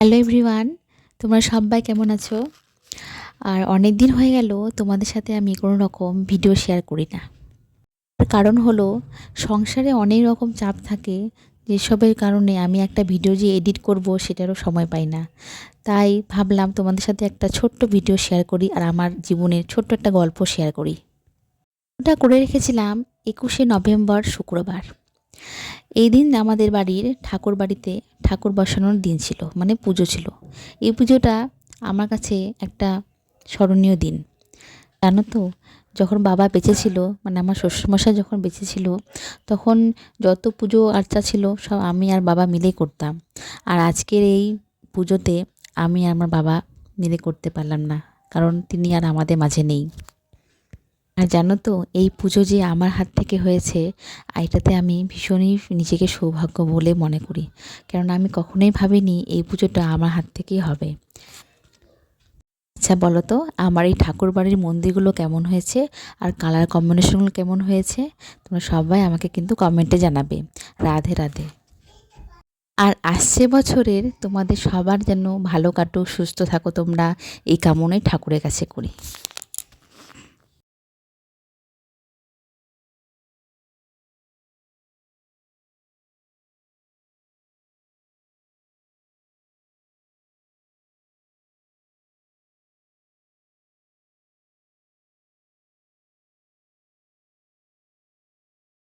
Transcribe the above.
Hello everyone, তোমরা সবাই কেমন আছো? আর অনেক দিন হয়ে গেল, তোমাদের সাথে আমি কোনো রকম ভিডিও শেয়ার করি না। কারণ হলো, সংসারে অনেক রকম চাপ থাকে, যেসবের কারণে আমি একটা ভিডিও যে এডিট করব সেটারও সময় পাই না। তাই ভাবলাম তোমাদের সাথে একটা ছোট্ট ভিডিও শেয়ার করি আর আমার জীবনের ছোট্ট একটা গল্প শেয়ার করি। ওটা করে রেখেছিলাম একুশে নভেম্বর শুক্রবার। এই দিন আমাদের বাড়ির ঠাকুর বাড়িতে ঠাকুর বসানোর দিন ছিল মানে পুজো ছিল। এই পুজোটা আমার কাছে একটা স্মরণীয় দিন। জানো তো, যখন বাবা বেঁচে ছিল মানে আমার শ্বশুরমশাই যখন বেঁচে ছিল, তখন যত পুজো আর্চা ছিল, সব আমি আর বাবা মিলেই করতাম। আর আজকের এই পুজোতে আমি আর আমার বাবা মিলে করতে পারলাম না, কারণ তিনি আর আমাদের মাঝে নেই। আর জানো তো, এই পুজো যে আমার হাত থেকে হয়েছে এটাতে আমি ভীষণই নিজেকে সৌভাগ্য বলে মনে করি। কারণ আমি কখনোই ভাবিনি এই পুজোটা আমার হাত থেকেই হবে। আচ্ছা বলো তো, আমার এই ঠাকুর বাড়ির মন্দিরগুলো কেমন হয়েছে? আর কালার কম্বিনেশনগুলো কেমন হয়েছে? তোমরা সবাই আমাকে কিন্তু কমেন্টে জানাবে। রাধে রাধে। আর আসছে বছরের তোমাদের সবার যেন ভালো কাটুক, সুস্থ থাকো তোমরা। এই কামনাই ঠাকুরের কাছে করি।